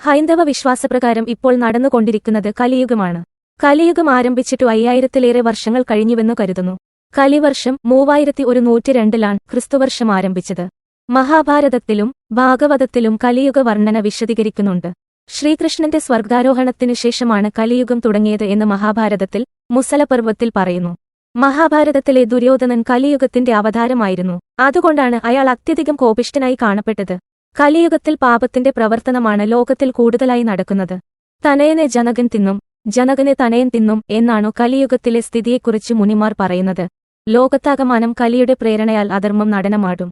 ഹൈന്ദവ വിശ്വാസപ്രകാരം ഇപ്പോൾ നടന്നുകൊണ്ടിരിക്കുന്നത് കലിയുഗമാണ്. കലിയുഗം ആരംഭിച്ചിട്ടു അയ്യായിരത്തിലേറെ വർഷങ്ങൾ കഴിഞ്ഞുവെന്നു കരുതുന്നു. കലിവർഷം മൂവായിരത്തി ഒരു നൂറ്റിരണ്ടിലാണ് ക്രിസ്തുവർഷം ആരംഭിച്ചത്. മഹാഭാരതത്തിലും ഭാഗവതത്തിലും കലിയുഗ വർണന വിശദീകരിക്കുന്നുണ്ട്. ശ്രീകൃഷ്ണന്റെ സ്വർഗാരോഹണത്തിനു ശേഷമാണ് കലിയുഗം തുടങ്ങിയത് എന്ന് മഹാഭാരതത്തിൽ മുസലപർവത്തിൽ പറയുന്നു. മഹാഭാരതത്തിലെ ദുര്യോധനൻ കലിയുഗത്തിന്റെ അവതാരമായിരുന്നു. അതുകൊണ്ടാണ് അയാൾ അത്യധികം കോപിഷ്ഠനായി കാണപ്പെട്ടത്. കലിയുഗത്തിൽ പാപത്തിന്റെ പ്രവർത്തനമാണ് ലോകത്തിൽ കൂടുതലായി നടക്കുന്നത്. തനയനെ ജനകൻ തിന്നും ജനകനെ തനയൻ തിന്നും എന്നാണു കലിയുഗത്തിലെ സ്ഥിതിയെക്കുറിച്ച് മുനിമാർ പറയുന്നത്. ലോകത്താകമാനം കലിയുടെ പ്രേരണയാൽ അധർമ്മം നടനമാടും.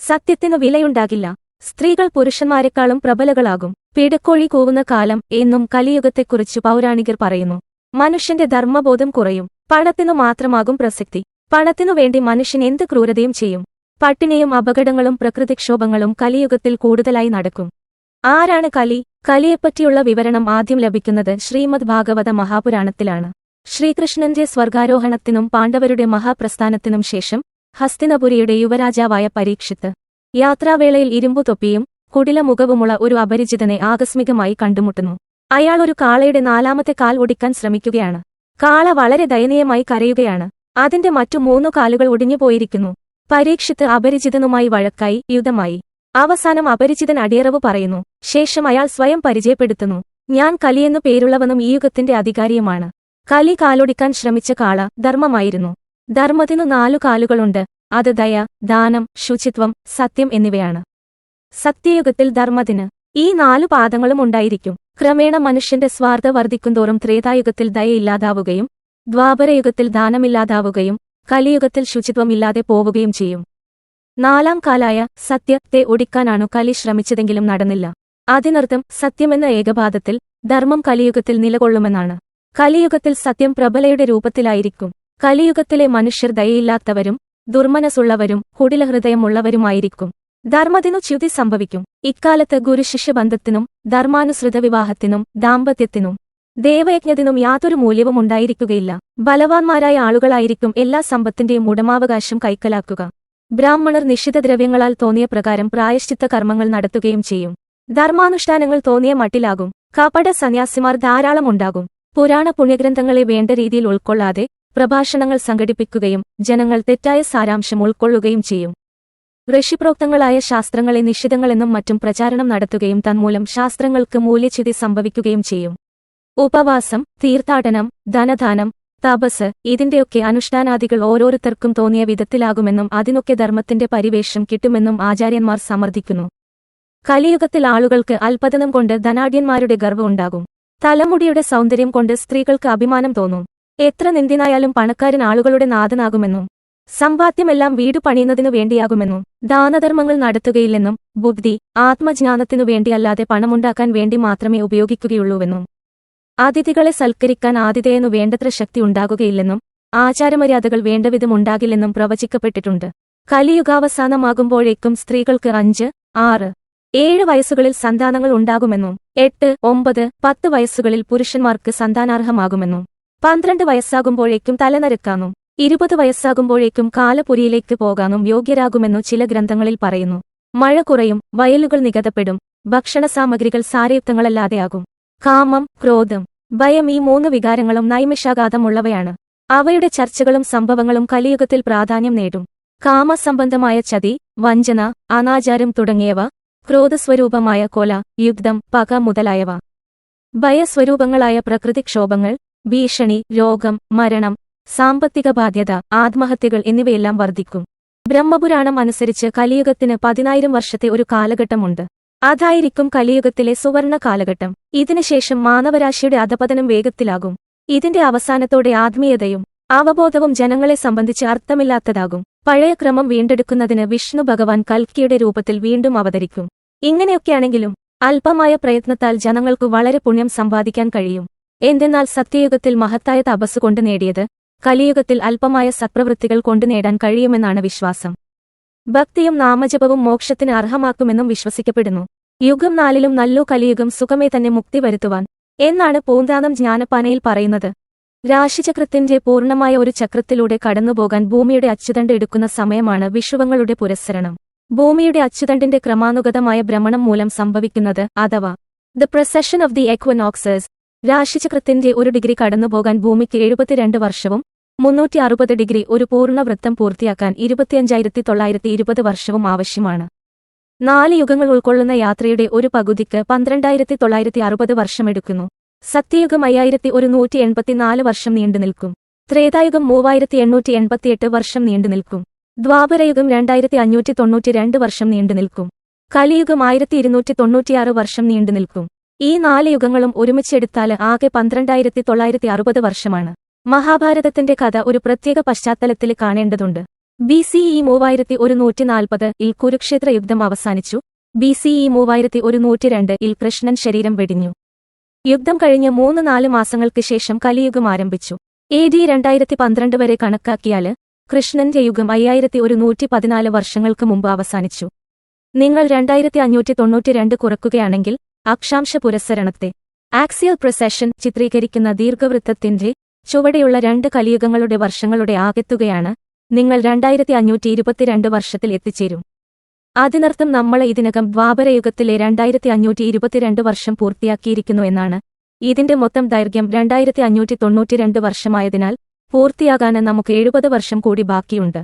സത്യത്തിനു വിലയുണ്ടാകില്ല. സ്ത്രീകൾ പുരുഷന്മാരെക്കാളും പ്രബലകളാകും. പിടക്കോഴി കൂവുന്ന കാലം എന്നും കലിയുഗത്തെക്കുറിച്ച് പൗരാണികർ പറയുന്നു. മനുഷ്യന്റെ ധർമ്മബോധം കുറയും. പണത്തിനു മാത്രമാകും പ്രസക്തി. പണത്തിനു വേണ്ടി മനുഷ്യൻ എന്ത് ക്രൂരതയും ചെയ്യും? പട്ടിണിയും അപകടങ്ങളും പ്രകൃതിക്ഷോഭങ്ങളും കലിയുഗത്തിൽ കൂടുതലായി നടക്കും. ആരാണ് കലി? കലിയെപ്പറ്റിയുള്ള വിവരണം ആദ്യം ലഭിക്കുന്നത് ശ്രീമദ് ഭാഗവത മഹാപുരാണത്തിലാണ്. ശ്രീകൃഷ്ണന്റെ സ്വർഗാരോഹണത്തിനും പാണ്ഡവരുടെ മഹാപ്രസ്ഥാനത്തിനും ശേഷം ഹസ്തിനപുരിയുടെ യുവരാജാവായ പരീക്ഷിത്ത് യാത്രാവേളയിൽ ഇരുമ്പുതൊപ്പിയും കുടിലമുഖവുമുള്ള ഒരു അപരിചിതനെ ആകസ്മികമായി കണ്ടുമുട്ടുന്നു. അയാൾ ഒരു കാളയുടെ നാലാമത്തെ കാൽ ഒടിക്കാൻ ശ്രമിക്കുകയാണ്. കാള വളരെ ദയനീയമായി കരയുകയാണ്. അതിന്റെ മറ്റു മൂന്നു കാലുകൾ ഒടിഞ്ഞുപോയിരിക്കുന്നു. പരീക്ഷിത്ത് അപരിചിതനുമായി വഴക്കായി യുദ്ധമായി. അവസാനം അപരിചിതൻ അടിയറവ് പറയുന്നു ശേഷം അയാൾ സ്വയം പരിചയപ്പെടുത്തുന്നു. ഞാൻ കലിയെന്നു പേരുള്ളവനും ഈ യുഗത്തിന്റെ അധികാരിയുമാണ്. കലി കാലൊടിക്കാൻ ശ്രമിച്ച കാള ധർമ്മമായിരുന്നു. ധർമ്മത്തിനു നാലു കാലുകളുണ്ട്. അത് ദയ ദാനം ശുചിത്വം സത്യം എന്നിവയാണ്. സത്യയുഗത്തിൽ ധർമ്മത്തിന് ഈ നാലു പാദങ്ങളും ഉണ്ടായിരിക്കും. ക്രമേണ മനുഷ്യന്റെ സ്വാർത്ഥ വർദ്ധിക്കുന്തോറും ത്രേതായുഗത്തിൽ ദയയില്ലാതാവുകയും ദ്വാപരയുഗത്തിൽ ദാനമില്ലാതാവുകയും കലിയുഗത്തിൽ ശുചിത്വം ഇല്ലാതെ പോവുകയും ചെയ്യും. നാലാം കാലായ സത്യത്തെ ഒടിക്കാനാണു കലി ശ്രമിച്ചതെങ്കിലും നടന്നില്ല. അതിനർത്ഥം സത്യമെന്ന ഏകപാദത്തിൽ ധർമ്മം കലിയുഗത്തിൽ നിലകൊള്ളുമെന്നാണ്. കലിയുഗത്തിൽ സത്യം പ്രബലയുടെ രൂപത്തിലായിരിക്കും. കലിയുഗത്തിലെ മനുഷ്യർ ദയയില്ലാത്തവരും ദുർമനസുള്ളവരും കുടിലഹൃദയമുള്ളവരുമായിരിക്കും. ധർമ്മത്തിനു ച്യുതി സംഭവിക്കും. ഇക്കാലത്ത് ഗുരുശിഷ്യബന്ധത്തിനും ധർമാനുസൃത വിവാഹത്തിനും ദാമ്പത്യത്തിനും ദേവയജ്ഞത്തിനും യാതൊരു മൂല്യവും ഉണ്ടായിരിക്കുകയില്ല. ബലവാന്മാരായ ആളുകളായിരിക്കും എല്ലാ സമ്പത്തിന്റെയും ഉടമാവകാശം കൈക്കലാക്കുക. ബ്രാഹ്മണർ നിശ്ചിത ദ്രവ്യങ്ങളാൽ തോന്നിയ പ്രകാരം പ്രായശ്ചിത്ത കർമ്മങ്ങൾ നടത്തുകയും ചെയ്യും. ധർമാനുഷ്ഠാനങ്ങൾ തോന്നിയ മട്ടിലാകും. കപട സന്യാസിമാർ ധാരാളം ഉണ്ടാകും. പുരാണ പുണ്യഗ്രന്ഥങ്ങളെ വേണ്ട രീതിയിൽ ഉൾക്കൊള്ളാതെ പ്രഭാഷണങ്ങൾ സംഘടിപ്പിക്കുകയും ജനങ്ങൾ തെറ്റായ സാരാംശം ഉൾക്കൊള്ളുകയും ചെയ്യും. ഋഷിപ്രോക്തങ്ങളായ ശാസ്ത്രങ്ങളെ നിശ്ചിതങ്ങളെന്നും മറ്റും പ്രചാരണം നടത്തുകയും തന്മൂലം ശാസ്ത്രങ്ങൾക്ക് മൂല്യച്യുതി സംഭവിക്കുകയും ചെയ്യും. ഉപവാസം തീർത്ഥാടനം ധനദാനം തപസ് ഇതിന്റെയൊക്കെ അനുഷ്ഠാനാദികൾ ഓരോരുത്തർക്കും തോന്നിയ വിധത്തിലാകുമെന്നും അതിനൊക്കെ ധർമ്മത്തിന്റെ പരിവേഷം കിട്ടുമെന്നും ആചാര്യന്മാർ സമർത്ഥിക്കുന്നു. കലിയുഗത്തിൽ ആളുകൾക്ക് അൽപതനം കൊണ്ട് ധനാഢ്യന്മാരുടെ ഗർവമുണ്ടാകും തലമുടിയുടെ സൗന്ദര്യം കൊണ്ട് സ്ത്രീകൾക്ക് അഭിമാനം തോന്നും. എത്ര നിന്ദിനായാലും പണക്കാരൻ ആളുകളുടെ നാഥനാകുമെന്നും സമ്പാദ്യമെല്ലാം വീട് പണിയുന്നതിനു വേണ്ടിയാകുമെന്നും ദാനധർമ്മങ്ങൾ നടത്തുകയില്ലെന്നും ബുദ്ധി ആത്മജ്ഞാനത്തിനു വേണ്ടിയല്ലാതെ പണമുണ്ടാക്കാൻ വേണ്ടി മാത്രമേ ഉപയോഗിക്കുകയുള്ളൂവെന്നും. അതിഥികളെ സൽക്കരിക്കാൻ ആതിഥേയനു വേണ്ടത്ര ശക്തി ഉണ്ടാകുകയില്ലെന്നും ആചാരമര്യാദകൾ വേണ്ടവിധം ഉണ്ടാകില്ലെന്നും പ്രവചിക്കപ്പെട്ടിട്ടുണ്ട്. കലിയുഗാവസാനമാകുമ്പോഴേക്കും സ്ത്രീകൾക്ക് അഞ്ച് ആറ് ഏഴ് വയസ്സുകളിൽ സന്താനങ്ങൾ ഉണ്ടാകുമെന്നും എട്ട് ഒമ്പത് പത്ത് വയസ്സുകളിൽ പുരുഷന്മാർക്ക് സന്താനാർഹമാകുമെന്നും പന്ത്രണ്ട് വയസ്സാകുമ്പോഴേക്കും തലനരക്കാനും ഇരുപത് വയസ്സാകുമ്പോഴേക്കും കാലപുരിയിലേക്ക് പോകാനും യോഗ്യരാകുമെന്നു ചില ഗ്രന്ഥങ്ങളിൽ പറയുന്നു. മഴ കുറയും വയലുകൾ നികതപ്പെടും ഭക്ഷണ സാമഗ്രികൾ സാരയുക്തങ്ങളല്ലാതെയാകും. കാമം ക്രോധം ഭയം ഈ മൂന്ന് വികാരങ്ങളും നൈമിഷാഘാതമുള്ളവയാണ്. അവയുടെ ചർച്ചകളും സംഭവങ്ങളും കലിയുഗത്തിൽ പ്രാധാന്യം നേടും. കാമസംബന്ധമായ ചതി വഞ്ചന അനാചാരം തുടങ്ങിയവ ക്രോധസ്വരൂപമായ കൊല യുദ്ധം പക മുതലായവ. ഭയസ്വരൂപങ്ങളായ പ്രകൃതിക്ഷോഭങ്ങൾ ഭീഷണി രോഗം മരണം സാമ്പത്തിക ബാധ്യത ആത്മഹത്യകൾ എന്നിവയെല്ലാം വർദ്ധിക്കും. ബ്രഹ്മപുരാണം അനുസരിച്ച് കലിയുഗത്തിന് പതിനായിരം വർഷത്തെ ഒരു കാലഘട്ടമുണ്ട്. അതായിരിക്കും കലിയുഗത്തിലെ സുവർണ കാലഘട്ടം. ഇതിനുശേഷം മാനവരാശിയുടെ അധപതനം വേഗത്തിലാകും. ഇതിന്റെ അവസാനത്തോടെ ആത്മീയതയും അവബോധവും ജനങ്ങളെ സംബന്ധിച്ച് അർത്ഥമില്ലാത്തതാകും. പഴയ ക്രമം വീണ്ടെടുക്കുന്നതിന് വിഷ്ണു ഭഗവാൻ കൽക്കിയുടെ രൂപത്തിൽ വീണ്ടും അവതരിക്കും. ഇങ്ങനെയൊക്കെയാണെങ്കിലും അല്പമായ പ്രയത്നത്താൽ ജനങ്ങൾക്കു വളരെ പുണ്യം സമ്പാദിക്കാൻ കഴിയും. എന്തെന്നാൽ സത്യയുഗത്തിൽ മഹത്തായ തപസ് കൊണ്ട് നേടിയത് കലിയുഗത്തിൽ അല്പമായ സത്പ്രവൃത്തികൾ കൊണ്ടു നേടാൻ കഴിയുമെന്നാണ് വിശ്വാസം. ഭക്തിയും നാമജപവും മോക്ഷത്തിന് അർഹമാക്കുമെന്നും വിശ്വസിക്കപ്പെടുന്നു. യുഗം നാലിലും നല്ലോ കലിയുഗം സുഖമേ തന്നെ മുക്തി വരുത്തുവാൻ എന്നാണ് പൂന്താനം ജ്ഞാനപ്പാനയിൽ പറയുന്നത്. രാശിചക്രത്തിന്റെ പൂർണമായ ഒരു ചക്രത്തിലൂടെ കടന്നുപോകാൻ ഭൂമിയുടെ അച്ചുതണ്ട് എടുക്കുന്ന സമയമാണ് വിഷുവങ്ങളുടെ പുരസ്സരണം. ഭൂമിയുടെ അച്ചുതണ്ടിന്റെ ക്രമാനുഗതമായ ഭ്രമണം മൂലം സംഭവിക്കുന്നത് അഥവാ the precession of the equinoxes രാശിചക്രത്തിന്റെ ഒരു ഡിഗ്രി കടന്നുപോകാൻ ഭൂമിക്ക് എഴുപത്തിരണ്ട് വർഷവും മുന്നൂറ്റി അറുപത് ഡിഗ്രി ഒരു പൂർണ വൃത്തം പൂർത്തിയാക്കാൻ ഇരുപത്തിയഞ്ചായിരത്തി തൊള്ളായിരത്തി ഇരുപത് വർഷവും ആവശ്യമാണ്. നാല് യുഗങ്ങൾ ഉൾക്കൊള്ളുന്ന യാത്രയുടെ ഒരു പകുതിക്ക് പന്ത്രണ്ടായിരത്തി തൊള്ളായിരത്തി അറുപത് വർഷമെടുക്കുന്നു. സത്യയുഗം അയ്യായിരത്തി ഒരു നൂറ്റി എൺപത്തിനാല് വർഷം നീണ്ടുനിൽക്കും ത്രേതായുഗം മൂവായിരത്തി എണ്ണൂറ്റി എൺപത്തിയെട്ട് വർഷം നീണ്ടുനിൽക്കും ദ്വാപരയുഗം രണ്ടായിരത്തി അഞ്ഞൂറ്റി തൊണ്ണൂറ്റി രണ്ട് വർഷം നീണ്ടുനിൽക്കും കലിയുഗം ആയിരത്തി ഇരുന്നൂറ്റി തൊണ്ണൂറ്റിയാറ് വർഷം നീണ്ടുനിൽക്കും ഈ നാല് യുഗങ്ങളും ഒരുമിച്ചെടുത്താൽ ആകെ പന്ത്രണ്ടായിരത്തി തൊള്ളായിരത്തി അറുപത് വർഷമാണ്. മഹാഭാരതത്തിന്റെ കഥ ഒരു പ്രത്യേക പശ്ചാത്തലത്തിൽ കാണേണ്ടതുണ്ട്. ബി സി ഇ മൂവായിരത്തി ഒരു നൂറ്റി നാൽപ്പത് ഇൽ കുരുക്ഷേത്ര യുദ്ധം അവസാനിച്ചു. ബി സി ഇ മൂവായിരത്തി ഒരു നൂറ്റി രണ്ട് ഇൽ കൃഷ്ണൻ ശരീരം വെടിഞ്ഞു. യുദ്ധം കഴിഞ്ഞ് മൂന്ന് നാല് മാസങ്ങൾക്ക് ശേഷം കലിയുഗം ആരംഭിച്ചു. എ ഡി രണ്ടായിരത്തി പന്ത്രണ്ട് വരെ കണക്കാക്കിയാൽ കൃഷ്ണന്റെ യുഗം അയ്യായിരത്തി ഒരു നൂറ്റി പതിനാല് വർഷങ്ങൾക്ക് മുമ്പ് അവസാനിച്ചു. നിങ്ങൾ രണ്ടായിരത്തി അഞ്ഞൂറ്റി തൊണ്ണൂറ്റിരണ്ട് കുറക്കുകയാണെങ്കിൽ അക്ഷാംശ പുരസ്സരണത്തെ ആക്സിയൽ പ്രൊസഷൻ ചിത്രീകരിക്കുന്ന ദീർഘവൃത്തത്തിന്റെ ചുവടെയുള്ള രണ്ട് കലിയുഗങ്ങളുടെ വർഷങ്ങളുടെ ആകെത്തുകയാണ് നിങ്ങൾ രണ്ടായിരത്തി അഞ്ഞൂറ്റി ഇരുപത്തിരണ്ട് വർഷത്തിൽ എത്തിച്ചേരും. അതിനർത്ഥം നമ്മൾ ഇതിനകം ദ്വാപരയുഗത്തിലെ രണ്ടായിരത്തി അഞ്ഞൂറ്റി ഇരുപത്തിരണ്ട് വർഷം പൂർത്തിയാക്കിയിരിക്കുന്നു എന്നാണ്. ഇതിന്റെ മൊത്തം ദൈർഘ്യം രണ്ടായിരത്തി അഞ്ഞൂറ്റി തൊണ്ണൂറ്റിരണ്ട് വർഷമായതിനാൽ പൂർത്തിയാകാന് നമുക്ക് എഴുപത് വർഷം കൂടി ബാക്കിയുണ്ട്.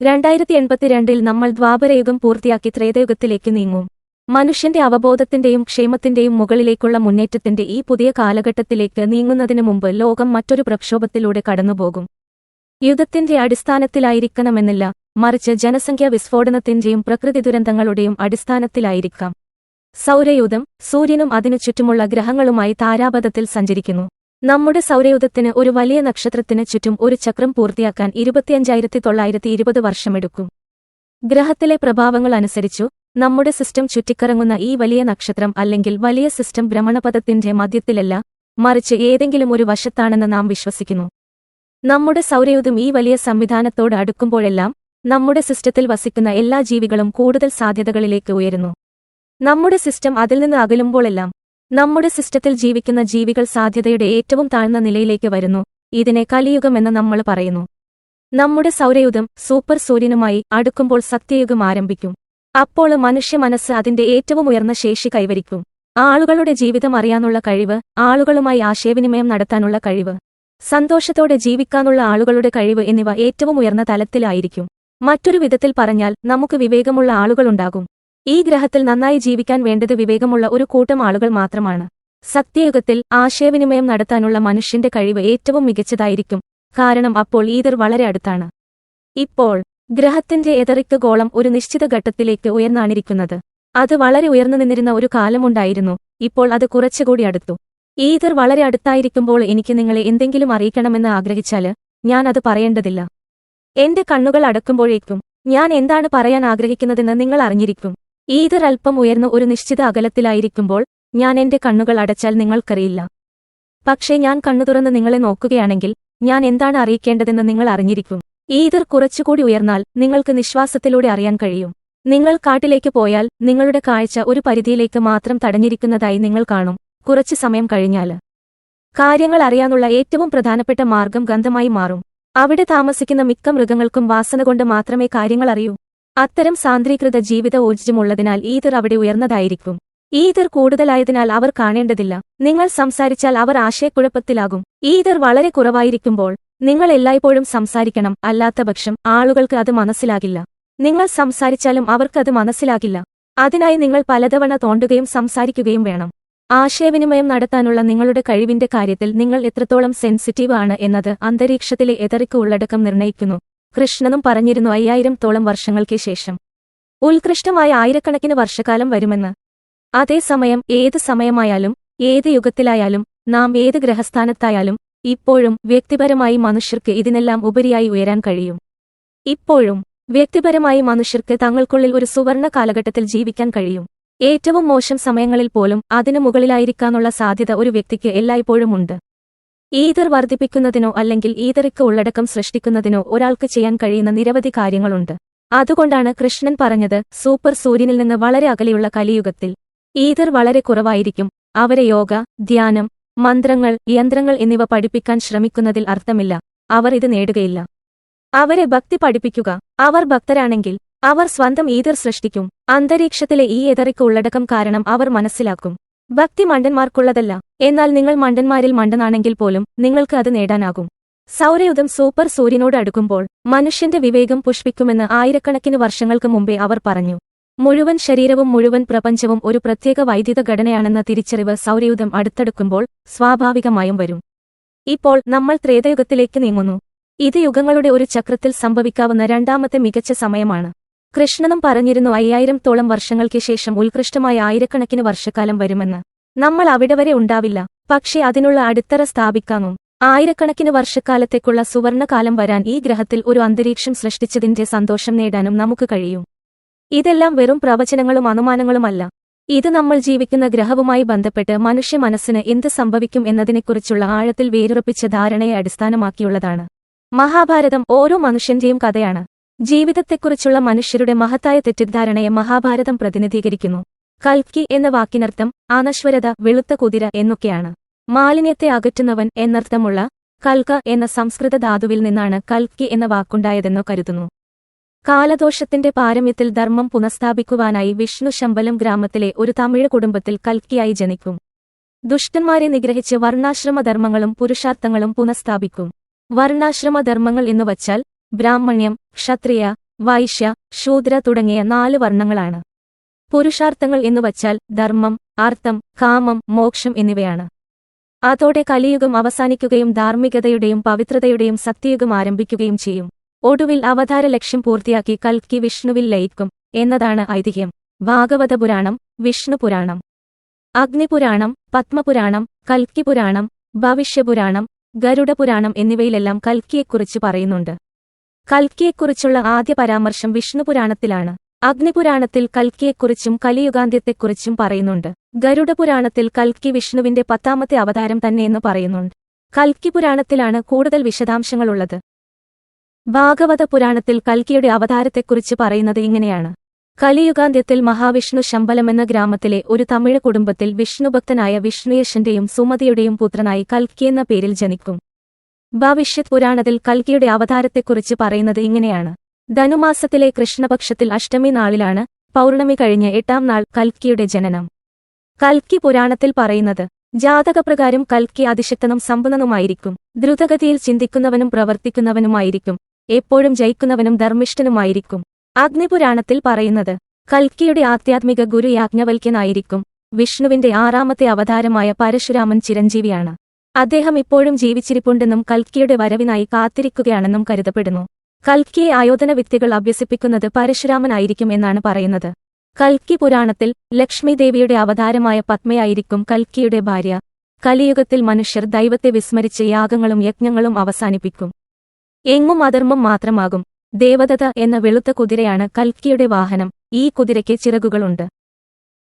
രണ്ടായിരത്തി എൺപത്തിരണ്ടിൽ നമ്മൾ ദ്വാപരയുഗം പൂർത്തിയാക്കി ത്രേതയുഗത്തിലേക്ക് നീങ്ങും. മനുഷ്യന്റെ അവബോധത്തിന്റെയും ക്ഷേമത്തിന്റെയും മുകളിലേക്കുള്ള മുന്നേറ്റത്തിന്റെ ഈ പുതിയ കാലഘട്ടത്തിലേക്ക് നീങ്ങുന്നതിനു മുമ്പ് ലോകം മറ്റൊരു പ്രക്ഷോഭത്തിലൂടെ കടന്നുപോകും. യുദ്ധത്തിന്റെ അടിസ്ഥാനത്തിലായിരിക്കണമെന്നില്ല മറിച്ച് ജനസംഖ്യാ വിസ്ഫോടനത്തിന്റെയും പ്രകൃതി ദുരന്തങ്ങളുടെയും അടിസ്ഥാനത്തിലായിരിക്കാം. സൗരയൂഥം സൂര്യനും അതിനു ചുറ്റുമുള്ള ഗ്രഹങ്ങളുമായി താരാപഥത്തിൽ സഞ്ചരിക്കുന്നു. നമ്മുടെ സൗരയൂഥത്തിന് ഒരു വലിയ നക്ഷത്രത്തിന് ചുറ്റും ഒരു ചക്രം പൂർത്തിയാക്കാൻ ഇരുപത്തിയഞ്ചായിരത്തി തൊള്ളായിരത്തി ഇരുപത് വർഷമെടുക്കും. ഗ്രഹത്തിലെ പ്രഭാവങ്ങൾ അനുസരിച്ചു നമ്മുടെ സിസ്റ്റം ചുറ്റിക്കറങ്ങുന്ന ഈ വലിയ നക്ഷത്രം അല്ലെങ്കിൽ വലിയ സിസ്റ്റം ഭ്രമണപഥത്തിന്റെ മധ്യത്തിലല്ല മറിച്ച് ഏതെങ്കിലും ഒരു വശത്താണെന്ന് നാം വിശ്വസിക്കുന്നു. നമ്മുടെ സൗരയൂഥം ഈ വലിയ സംവിധാനത്തോട് അടുക്കുമ്പോഴെല്ലാം നമ്മുടെ സിസ്റ്റത്തിൽ വസിക്കുന്ന എല്ലാ ജീവികളും കൂടുതൽ സാധ്യതകളിലേക്ക് ഉയരുന്നു. നമ്മുടെ സിസ്റ്റം അതിൽ നിന്ന് അകലുമ്പോഴെല്ലാം നമ്മുടെ സിസ്റ്റത്തിൽ ജീവിക്കുന്ന ജീവികൾ സാധ്യതയുടെ ഏറ്റവും താഴ്ന്ന നിലയിലേക്ക് വരുന്നു. ഇതിനെ കലിയുഗമെന്ന് നമ്മൾ പറയുന്നു. നമ്മുടെ സൗരയുധം സൂപ്പർ സൂര്യനുമായി അടുക്കുമ്പോൾ സത്യയുഗം ആരംഭിക്കും. അപ്പോൾ മനുഷ്യ മനസ്സ് അതിന്റെ ഏറ്റവും ഉയർന്ന ശേഷി കൈവരിക്കും. ആളുകളുടെ ജീവിതം അറിയാനുള്ള കഴിവ് ആളുകളുമായി ആശയവിനിമയം നടത്താനുള്ള കഴിവ് സന്തോഷത്തോടെ ജീവിക്കാനുള്ള ആളുകളുടെ കഴിവ് എന്നിവ ഏറ്റവും ഉയർന്ന തലത്തിലായിരിക്കും. മറ്റൊരു വിധത്തിൽ പറഞ്ഞാൽ നമുക്ക് വിവേകമുള്ള ആളുകളുണ്ടാകും. ഈ ഗ്രഹത്തിൽ നന്നായി ജീവിക്കാൻ വേണ്ടത് വിവേകമുള്ള ഒരു കൂട്ടം ആളുകൾ മാത്രമാണ്. സത്യയുഗത്തിൽ ആശയവിനിമയം നടത്താനുള്ള മനുഷ്യന്റെ കഴിവ് ഏറ്റവും മികച്ചതായിരിക്കും. കാരണം അപ്പോൾ ഈതർ വളരെ അടുത്താണ്. ഇപ്പോൾ ഗ്രഹത്തിന്റെ എതറിക്ക് ഗോളം ഒരു നിശ്ചിത ഘട്ടത്തിലേക്ക് ഉയർന്നാണിരിക്കുന്നത്. അത് വളരെ ഉയർന്നു നിന്നിരുന്ന ഒരു കാലമുണ്ടായിരുന്നു ഇപ്പോൾ അത് കുറച്ചുകൂടി അടുത്തു. ഈതർ വളരെ അടുത്തായിരിക്കുമ്പോൾ എനിക്ക് നിങ്ങളെ എന്തെങ്കിലും അറിയിക്കണമെന്ന് ആഗ്രഹിച്ചാൽ ഞാൻ അത് പറയേണ്ടതില്ല. എന്റെ കണ്ണുകൾ അടക്കുമ്പോഴേക്കും ഞാൻ എന്താണ് പറയാൻ ആഗ്രഹിക്കുന്നതെന്ന് നിങ്ങൾ അറിഞ്ഞിരിക്കും. ഈതർ അല്പം ഉയർന്ന ഒരു നിശ്ചിത അകലത്തിലായിരിക്കുമ്പോൾ ഞാൻ എന്റെ കണ്ണുകൾ അടച്ചാൽ നിങ്ങൾക്കറിയില്ല. പക്ഷേ ഞാൻ കണ്ണു തുറന്ന് നിങ്ങളെ നോക്കുകയാണെങ്കിൽ ഞാൻ എന്താണ് അറിയിക്കേണ്ടതെന്ന് നിങ്ങൾ അറിഞ്ഞിരിക്കും. ഈതർ കുറച്ചുകൂടി ഉയർന്നാൽ നിങ്ങൾക്ക് നിശ്വാസത്തിലൂടെ അറിയാൻ കഴിയും. നിങ്ങൾ കാട്ടിലേക്ക് പോയാൽ നിങ്ങളുടെ കാഴ്ച ഒരു പരിധിയിലേക്ക് മാത്രം തടഞ്ഞിരിക്കുന്നതായി നിങ്ങൾ കാണും. കുറച്ചു സമയം കഴിഞ്ഞാൽ കാര്യങ്ങൾ അറിയാനുള്ള ഏറ്റവും പ്രധാനപ്പെട്ട മാർഗം ഗന്ധമായി മാറും. അവിടെ താമസിക്കുന്ന മിക്ക മൃഗങ്ങൾക്കും വാസന കൊണ്ട് മാത്രമേ കാര്യങ്ങൾ അറിയൂ. അത്തരം സാന്ദ്രീകൃത ജീവിത ഊർജമുള്ളതിനാൽ ഈതർ അവിടെ ഉയർന്നതായിരിക്കും. ഈതർ കൂടുതലായതിനാൽ അവർ കാണേണ്ടതില്ല. നിങ്ങൾ സംസാരിച്ചാൽ അവർ ആശയക്കുഴപ്പത്തിലാകും. ഈതർ വളരെ കുറവായിരിക്കുമ്പോൾ നിങ്ങൾ എല്ലായ്പ്പോഴും സംസാരിക്കണം. അല്ലാത്തപക്ഷം ആളുകൾക്ക് അത് മനസ്സിലാകില്ല. നിങ്ങൾ സംസാരിച്ചാലും അവർക്കത് മനസ്സിലാകില്ല. അതിനായി നിങ്ങൾ പലതവണ തോണ്ടുകയും സംസാരിക്കുകയും വേണം. ആശയവിനിമയം നടത്താനുള്ള നിങ്ങളുടെ കഴിവിന്റെ കാര്യത്തിൽ നിങ്ങൾ എത്രത്തോളം സെൻസിറ്റീവ് ആണ് എന്നത് അന്തരീക്ഷത്തിലെ എതറിക്ക് ഉള്ളടക്കം നിർണയിക്കുന്നു. കൃഷ്ണനും പറഞ്ഞിരുന്നു അയ്യായിരം തോളം വർഷങ്ങൾക്ക് ശേഷം. ഉത്കൃഷ്ടമായ ആയിരക്കണക്കിന് വർഷകാലം വരുമെന്ന്. അതേസമയം ഏത് സമയമായാലും ഏത് യുഗത്തിലായാലും നാം ഏത് ഗ്രഹസ്ഥാനത്തായാലും ഇപ്പോഴും വ്യക്തിപരമായി മനുഷ്യർക്ക് ഇതിനെല്ലാം ഉപരിയായി ഉയരാൻ കഴിയും. ഇപ്പോഴും വ്യക്തിപരമായി മനുഷ്യർക്ക് തങ്ങൾക്കുള്ളിൽ ഒരു സുവർണ കാലഘട്ടത്തിൽ ജീവിക്കാൻ കഴിയും. ഏറ്റവും മോശം സമയങ്ങളിൽ പോലും അതിനു മുകളിലായിരിക്കാനുള്ള സാധ്യത ഒരു വ്യക്തിക്ക് എല്ലായ്പ്പോഴും ഉണ്ട്. ഈതർ വർദ്ധിപ്പിക്കുന്നതിനോ അല്ലെങ്കിൽ ഈതറിക്ക് ഉള്ളടക്കം സൃഷ്ടിക്കുന്നതിനോ ഒരാൾക്ക് ചെയ്യാൻ കഴിയുന്ന നിരവധി കാര്യങ്ങളുണ്ട്. അതുകൊണ്ടാണ് കൃഷ്ണൻ പറഞ്ഞത് സൂപ്പർ സൂര്യനിൽ നിന്ന് വളരെ അകലെയുള്ള കലിയുഗത്തിൽ ഈതർ വളരെ കുറവായിരിക്കും. അവരെ യോഗ ധ്യാനം മന്ത്രങ്ങൾ യന്ത്രങ്ങൾ എന്നിവ പഠിപ്പിക്കാൻ ശ്രമിക്കുന്നതിൽ അർത്ഥമില്ല. അവർ ഇത് നേടുകയില്ല. അവരെ ഭക്തി പഠിപ്പിക്കുക. അവർ ഭക്തരാണെങ്കിൽ അവർ സ്വന്തം ഈതർ സൃഷ്ടിക്കും. അന്തരീക്ഷത്തിലെ ഈ എതറിക്ക് ഉള്ളടക്കം കാരണം അവർ മനസ്സിലാക്കും. ഭക്തി മണ്ടന്മാർക്കുള്ളതല്ല. എന്നാൽ നിങ്ങൾ മണ്ടന്മാരിൽ മണ്ടനാണെങ്കിൽ പോലും നിങ്ങൾക്ക് അത് നേടാനാകും. സൗരയുധം സൂപ്പർ സൂര്യനോട് അടുക്കുമ്പോൾ മനുഷ്യന്റെ വിവേകം പുഷ്പിക്കുമെന്ന് ആയിരക്കണക്കിന് വർഷങ്ങൾക്ക് മുമ്പേ അവർ പറഞ്ഞു. മുഴുവൻ ശരീരവും മുഴുവൻ പ്രപഞ്ചവും ഒരു പ്രത്യേക വൈദ്യുത ഘടനയാണെന്ന തിരിച്ചറിവ് സൗരയുധം അടുത്തെടുക്കുമ്പോൾ സ്വാഭാവികമായും വരും. ഇപ്പോൾ നമ്മൾ ത്രേതയുഗത്തിലേക്ക് നീങ്ങുന്നു. ഇത് യുഗങ്ങളുടെ ഒരു ചക്രത്തിൽ സംഭവിക്കാവുന്ന രണ്ടാമത്തെ മികച്ച സമയമാണ്. കൃഷ്ണനും പറഞ്ഞിരുന്നു അയ്യായിരം തോളം വർഷങ്ങൾക്ക് ശേഷം ഉത്കൃഷ്ടമായ ആയിരക്കണക്കിന് വർഷക്കാലം വരുമെന്ന്. നമ്മൾ അവിടെ വരെ ഉണ്ടാവില്ല. പക്ഷേ അതിനുള്ള അടിത്തറ സ്ഥാപിക്കാനും ആയിരക്കണക്കിന് വർഷക്കാലത്തേക്കുള്ള സുവർണകാലം വരാൻ ഈ ഗ്രഹത്തിൽ ഒരു അന്തരീക്ഷം സൃഷ്ടിച്ചതിന്റെ സന്തോഷം നേടാനും നമുക്ക് കഴിയും. ഇതെല്ലാം വെറും പ്രവചനങ്ങളും അനുമാനങ്ങളുമല്ല. ഇത് നമ്മൾ ജീവിക്കുന്ന ഗ്രഹവുമായി ബന്ധപ്പെട്ട് മനുഷ്യ മനസ്സിന് എന്ത് സംഭവിക്കും എന്നതിനെക്കുറിച്ചുള്ള ആഴത്തിൽ വേരുറപ്പിച്ച ധാരണയെ അടിസ്ഥാനമാക്കിയുള്ളതാണ്. മഹാഭാരതം ഓരോ മനുഷ്യന്റെയും കഥയാണ്. ജീവിതത്തെക്കുറിച്ചുള്ള മനുഷ്യരുടെ മഹത്തായ തെറ്റിദ്ധാരണയെ മഹാഭാരതം പ്രതിനിധീകരിക്കുന്നു. കൽക്കി എന്ന വാക്കിനർത്ഥം അനശ്വരത വെളുത്ത കുതിര എന്നൊക്കെയാണ്. മാലിന്യത്തെ അകറ്റുന്നവൻ എന്നർത്ഥമുള്ള കൽക്ക എന്ന സംസ്കൃത ധാതുവിൽ നിന്നാണ് കൽക്കി എന്ന വാക്കുണ്ടായതെന്നു കരുതുന്നു. കാലദോഷത്തിന്റെ പാരമ്യത്തിൽ ധർമ്മം പുനഃസ്ഥാപിക്കുവാനായി വിഷ്ണു ശമ്പലം ഗ്രാമത്തിലെ ഒരു തമിഴ് കുടുംബത്തിൽ കൽക്കിയായി ജനിക്കും. ദുഷ്ടന്മാരെ നിഗ്രഹിച്ച് വർണാശ്രമധർമ്മങ്ങളും പുരുഷാർത്ഥങ്ങളും പുനഃസ്ഥാപിക്കും. വർണാശ്രമധർമ്മങ്ങൾ എന്നുവച്ചാൽ ബ്രാഹ്മണ്യം ക്ഷത്രിയ വൈശ്യ ശൂദ്ര തുടങ്ങിയ നാല് വർണങ്ങളാണ്. പുരുഷാർത്ഥങ്ങൾ എന്നുവച്ചാൽ ധർമ്മം അർത്ഥം കാമം മോക്ഷം എന്നിവയാണ്. അതോടെ കലിയുഗം അവസാനിക്കുകയും ധാർമ്മികതയുടെയും പവിത്രതയുടെയും സത്യയുഗം ആരംഭിക്കുകയും ചെയ്യും. ഒടുവിൽ അവതാര ലക്ഷ്യം പൂർത്തിയാക്കി കൽക്കി വിഷ്ണുവിൽ ലയിക്കും എന്നതാണ് ഐതിഹ്യം. ഭാഗവത പുരാണം വിഷ്ണു പുരാണം അഗ്നിപുരാണം പത്മപുരാണം കൽക്കി പുരാണം ഭവിഷ്യപുരാണം ഗരുഡപുരാണം എന്നിവയിലെല്ലാം കൽക്കിയെക്കുറിച്ച് പറയുന്നുണ്ട്. കൽക്കിയെക്കുറിച്ചുള്ള ആദ്യ പരാമർശം വിഷ്ണുപുരാണത്തിലാണ്. അഗ്നിപുരാണത്തിൽ കൽക്കിയെക്കുറിച്ചും കലിയുഗാന്ത്യത്തെക്കുറിച്ചും പറയുന്നുണ്ട്. ഗരുഡപുരാണത്തിൽ കൽക്കി വിഷ്ണുവിന്റെ പത്താമത്തെ അവതാരം തന്നെയെന്ന് പറയുന്നുണ്ട്. കൽക്കി പുരാണത്തിലാണ് കൂടുതൽ വിശദാംശങ്ങളുള്ളത്. ഭാഗവത പുരാണത്തിൽ കൽക്കിയുടെ അവതാരത്തെക്കുറിച്ച് പറയുന്നത് ഇങ്ങനെയാണ്. കലിയുഗാന്ത്യത്തിൽ മഹാവിഷ്ണു ശമ്പലമെന്ന ഗ്രാമത്തിലെ ഒരു തമിഴ് കുടുംബത്തിൽ വിഷ്ണുഭക്തനായ വിഷ്ണുയശന്റെയും സുമതിയുടെയും പുത്രനായി കൽക്കി എന്ന പേരിൽ ജനിക്കും. ഭവിഷ്യത് പുരാണത്തിൽ കൽക്കിയുടെ അവതാരത്തെക്കുറിച്ച് പറയുന്നത് ഇങ്ങനെയാണ്. ധനുമാസത്തിലെ കൃഷ്ണപക്ഷത്തിൽ അഷ്ടമി നാളിലാണ് പൗർണമി കഴിഞ്ഞ് എട്ടാം നാൾ കൽക്കിയുടെ ജനനം. കൽക്കി പുരാണത്തിൽ പറയുന്നത് ജാതകപ്രകാരം കൽക്കി അതിശക്തനും സമ്പന്നനുമായിരിക്കും. ദ്രുതഗതിയിൽ ചിന്തിക്കുന്നവനും പ്രവർത്തിക്കുന്നവനുമായിരിക്കും. എപ്പോഴും ജയിക്കുന്നവനും ധർമ്മിഷ്ഠനുമായിരിക്കും. അഗ്നിപുരാണത്തിൽ പറയുന്നത് കൽക്കിയുടെ ആധ്യാത്മിക ഗുരു യാജ്ഞവൽക്യനായിരിക്കും. വിഷ്ണുവിന്റെ ആറാമത്തെ അവതാരമായ പരശുരാമൻ ചിരഞ്ജീവിയാണ്. അദ്ദേഹം ഇപ്പോഴും ജീവിച്ചിരിപ്പുണ്ടെന്നും കൽക്കിയുടെ വരവിനായി കാത്തിരിക്കുകയാണെന്നും കരുതപ്പെടുന്നു. കൽക്കിയെ ആയോധന വിദ്യകൾ അഭ്യസിപ്പിക്കുന്നത് പരശുരാമനായിരിക്കും എന്നാണ് പറയുന്നത്. കൽക്കി പുരാണത്തിൽ ലക്ഷ്മി ദേവിയുടെ അവതാരമായ പത്മയായിരിക്കും കൽക്കിയുടെ ഭാര്യ. കലിയുഗത്തിൽ മനുഷ്യർ ദൈവത്തെ വിസ്മരിച്ച് യാഗങ്ങളും യജ്ഞങ്ങളും അവസാനിപ്പിക്കും. എങ്ങും അധർമ്മം മാത്രമാകും. ദേവദത്ത എന്ന വെളുത്ത കുതിരയാണ് കൽക്കിയുടെ വാഹനം. ഈ കുതിരയ്ക്ക് ചിറകുകളുണ്ട്.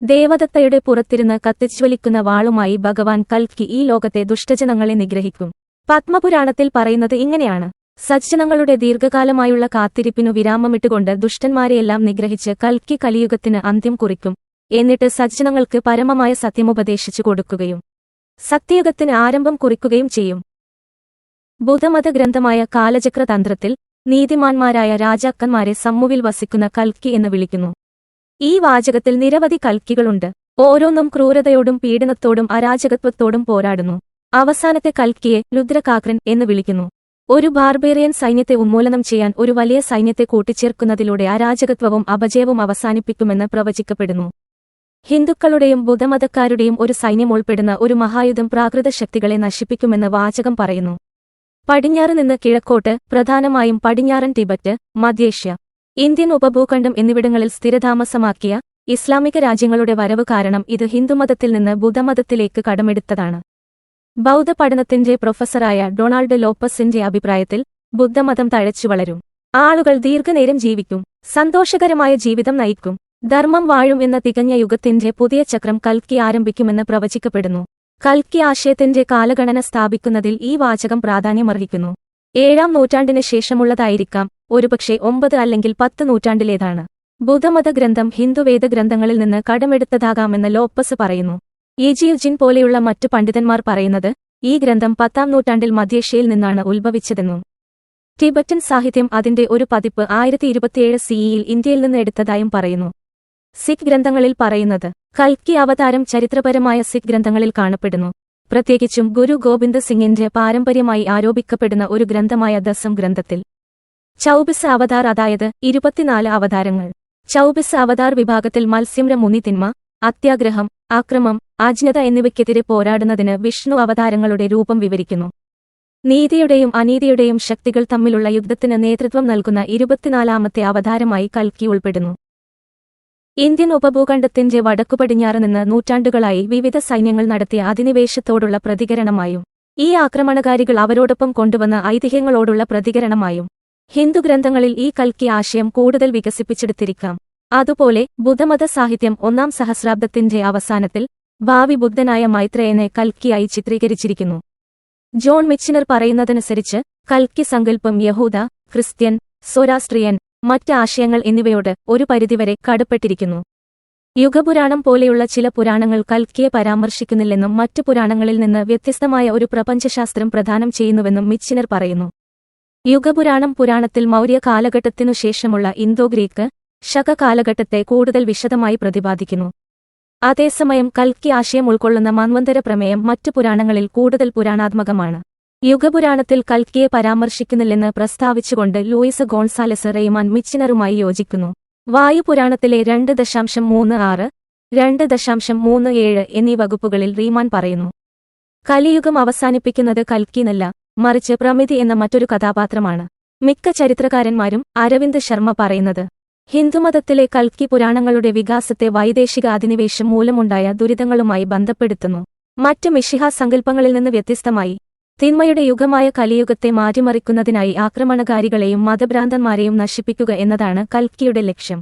ദേവദത്തയുടെ പുറത്തിരുന്ന് കത്തിജ്വലിക്കുന്ന വാളുമായി ഭഗവാൻ കൽക്കി ഈ ലോകത്തെ ദുഷ്ടജനങ്ങളെ നിഗ്രഹിക്കും. പത്മപുരാണത്തിൽ പറയുന്നത് ഇങ്ങനെയാണ്. സജ്ജനങ്ങളുടെ ദീർഘകാലമായുള്ള കാത്തിരിപ്പിനു വിരാമമിട്ടുകൊണ്ട് ദുഷ്ടന്മാരെയെല്ലാം നിഗ്രഹിച്ച് കൽക്കി കലിയുഗത്തിന് അന്ത്യം കുറിക്കും. എന്നിട്ട് സജ്ജനങ്ങൾക്ക് പരമമായ സത്യമുപദേശിച്ചു കൊടുക്കുകയും സത്യയുഗത്തിന് ആരംഭം കുറിക്കുകയും ചെയ്യും. ബുധമത ഗ്രന്ഥമായ കാലചക്രതന്ത്രത്തിൽ നീതിമാന്മാരായ രാജാക്കന്മാരെ സമ്മുവിൽ വസിക്കുന്ന കൽക്കി എന്ന് വിളിക്കുന്നു. ഈ വാചകത്തിൽ നിരവധി കൽക്കികളുണ്ട്. ഓരോന്നും ക്രൂരതയോടും പീഡനത്തോടും അരാജകത്വത്തോടും പോരാടുന്നു. അവസാനത്തെ കൽക്കിയെ രുദ്രകാക്രൻ എന്ന് വിളിക്കുന്നു. ഒരു ബാർബേറിയൻ സൈന്യത്തെ ഉന്മൂലനം ചെയ്യാൻ ഒരു വലിയ സൈന്യത്തെ കൂട്ടിച്ചേർക്കുന്നതിലൂടെ അരാജകത്വവും അപജയവും അവസാനിപ്പിക്കുമെന്ന് പ്രവചിക്കപ്പെടുന്നു. ഹിന്ദുക്കളുടെയും ബുദ്ധമതക്കാരുടെയും ഒരു സൈന്യം ഉൾപ്പെടുന്ന ഒരു മഹായുധം പ്രാകൃത ശക്തികളെ നശിപ്പിക്കുമെന്ന് വാചകം പറയുന്നു. പടിഞ്ഞാറ് നിന്ന് കിഴക്കോട്ട് പ്രധാനമായും പടിഞ്ഞാറൻ ടിബറ്റ് മധ്യേഷ്യ ഇന്ത്യൻ ഉപഭൂഖണ്ഡം എന്നിവിടങ്ങളിൽ സ്ഥിരതാമസമാക്കിയ ഇസ്ലാമിക രാജ്യങ്ങളുടെ വരവ് കാരണം ഇത് ഹിന്ദുമതത്തിൽ നിന്ന് ബുദ്ധമതത്തിലേക്ക് കടമെടുത്തതാണ്. ബൗദ്ധ പഠനത്തിന്റെ പ്രൊഫസറായ ഡൊണാൾഡ് ലോപ്പസിന്റെ അഭിപ്രായത്തിൽ ബുദ്ധമതം തഴച്ചു വളരും. ആളുകൾ ദീർഘനേരം ജീവിക്കും സന്തോഷകരമായ ജീവിതം നയിക്കും ധർമ്മം വാഴും എന്ന തികഞ്ഞ യുഗത്തിന്റെ പുതിയ ചക്രം കൽക്കി ആരംഭിക്കുമെന്ന് പ്രവചിക്കപ്പെടുന്നു. കൽക്കി ആശയത്തിന്റെ കാലഗണന സ്ഥാപിക്കുന്നതിൽ ഈ വാചകം പ്രാധാന്യമർഹിക്കുന്നു. ഏഴാം നൂറ്റാണ്ടിന് ശേഷമുള്ളതായിരിക്കാം ഒരുപക്ഷെ ഒമ്പത് അല്ലെങ്കിൽ പത്ത് നൂറ്റാണ്ടിലേതാണ്. ബുദ്ധമത ഗ്രന്ഥം ഹിന്ദുവേദ ഗ്രന്ഥങ്ങളിൽ നിന്ന് കടമെടുത്തതാകാമെന്ന് ലോപ്പസ് പറയുന്നു. ഈജിയുജിൻ പോലെയുള്ള മറ്റു പണ്ഡിതന്മാർ പറയുന്നത് ഈ ഗ്രന്ഥം പത്താം നൂറ്റാണ്ടിൽ മധ്യേഷ്യയിൽ നിന്നാണ് ഉത്ഭവിച്ചതെന്നും. ടിബറ്റൻ സാഹിത്യം അതിന്റെ ഒരു പതിപ്പ് ആയിരത്തി ഇരുപത്തിയേഴ് സിഇയിൽ ഇന്ത്യയിൽ നിന്ന് എടുത്തതായും പറയുന്നു. സിഖ് ഗ്രന്ഥങ്ങളിൽ പറയുന്നത്. കൽക്കി അവതാരം ചരിത്രപരമായ സിഖ് ഗ്രന്ഥങ്ങളിൽ കാണപ്പെടുന്നു. പ്രത്യേകിച്ചും ഗുരു ഗോവിന്ദ് സിംഗിന്റെ പാരമ്പര്യമായി ആരോപിക്കപ്പെടുന്ന ഒരു ഗ്രന്ഥമായ ദസം ഗ്രന്ഥത്തിൽ. ചൌബിസ് അവതാർ അതായത് ഇരുപത്തിനാല് അവതാരങ്ങൾ. ചൌബിസ് അവതാർ വിഭാഗത്തിൽ മത്സ്യമ്ര മുനിതിന്മ അത്യാഗ്രഹം ആക്രമം ആജ്ഞത എന്നിവയ്ക്കെതിരെ പോരാടുന്നതിന് വിഷ്ണു അവതാരങ്ങളുടെ രൂപം വിവരിക്കുന്നു. നീതിയുടെയും അനീതിയുടെയും ശക്തികൾ തമ്മിലുള്ള യുദ്ധത്തിന് നേതൃത്വം നൽകുന്ന ഇരുപത്തിനാലാമത്തെ അവതാരമായി കൽക്കി ഉൾപ്പെടുന്നു. ഇന്ത്യൻ ഉപഭൂഖണ്ഡത്തിന്റെ വടക്കുപടിഞ്ഞാറ് നിന്ന് നൂറ്റാണ്ടുകളായി വിവിധ സൈന്യങ്ങൾ നടത്തിയ അധിനിവേശത്തോടുള്ള പ്രതികരണമായും ഈ ആക്രമണകാരികൾ അവരോടൊപ്പം കൊണ്ടുവന്ന ഐതിഹ്യങ്ങളോടുള്ള പ്രതികരണമായും ഹിന്ദു ഗ്രന്ഥങ്ങളിൽ ഈ കൽക്കി ആശയം കൂടുതൽ വികസിപ്പിച്ചെടുത്തിരിക്കാം. അതുപോലെ ബുദ്ധമത സാഹിത്യം ഒന്നാം സഹസ്രാബ്ദത്തിന്റെ അവസാനത്തിൽ ഭാവി ബുദ്ധനായ മൈത്രേയനെ കൽക്കിയായി ചിത്രീകരിച്ചിരിക്കുന്നു. ജോൺ മിച്ചിനർ പറയുന്നതനുസരിച്ച് കൽക്കി സങ്കല്പം യഹൂദ ക്രിസ്ത്യൻ സൊരാസ്ട്രിയൻ മറ്റ് ആശയങ്ങൾ എന്നിവയോട് ഒരു പരിധിവരെ കടപ്പെട്ടിരിക്കുന്നു. യുഗപുരാണം പോലെയുള്ള ചില പുരാണങ്ങൾ കൽക്കിയെ പരാമർശിക്കുന്നില്ലെന്നും മറ്റു പുരാണങ്ങളിൽ നിന്ന് വ്യത്യസ്തമായ ഒരു പ്രപഞ്ചശാസ്ത്രം പ്രദാനം ചെയ്യുന്നുവെന്നും മിച്ചിനർ പറയുന്നു. യുഗപുരാണം പുരാണത്തിൽ മൗര്യ കാലഘട്ടത്തിനു ശേഷമുള്ള ഇന്തോ ഗ്രീക്ക് ശക കാലഘട്ടത്തെ കൂടുതൽ വിശദമായി പ്രതിപാദിക്കുന്നു. അതേസമയം കൽക്കി ആശയം ഉൾക്കൊള്ളുന്ന മന്വന്തര പ്രമേയം മറ്റു പുരാണങ്ങളിൽ കൂടുതൽ പുരാണാത്മകമാണ്. യുഗപുരാണത്തിൽ കൽക്കിയെ പരാമർശിക്കുന്നില്ലെന്ന് പ്രസ്താവിച്ചുകൊണ്ട് ലൂയിസ് ഗോൺസാലസ് റെയ്മാൻ മിച്ചിനറുമായി യോജിക്കുന്നു. വായുപുരാണത്തിലെ രണ്ട് ദശാംശം മൂന്ന് ആറ് രണ്ട് ദശാംശം മൂന്ന് ഏഴ് എന്നീ വകുപ്പുകളിൽ റീമാൻ പറയുന്നു. കലിയുഗം അവസാനിപ്പിക്കുന്നത് കൽക്കിന്നല്ല മറിച്ച് പ്രമിതി എന്ന മറ്റൊരു കഥാപാത്രമാണ്. മിക്ക ചരിത്രകാരന്മാരും അരവിന്ദ് ശർമ്മ പറയുന്നത് ഹിന്ദുമതത്തിലെ കൽക്കി പുരാണങ്ങളുടെ വികാസത്തെ വൈദേശിക അധിനിവേശം മൂലമുണ്ടായ ദുരിതങ്ങളുമായി ബന്ധപ്പെടുത്തുന്നു. മറ്റ് മിഷിഹ സങ്കല്പങ്ങളിൽ നിന്ന് വ്യത്യസ്തമായി തിന്മയുടെ യുഗമായ കലിയുഗത്തെ മാറ്റിമറിക്കുന്നതിനായി ആക്രമണകാരികളെയും മതഭ്രാന്തന്മാരെയും നശിപ്പിക്കുക എന്നതാണ് കൽക്കിയുടെ ലക്ഷ്യം.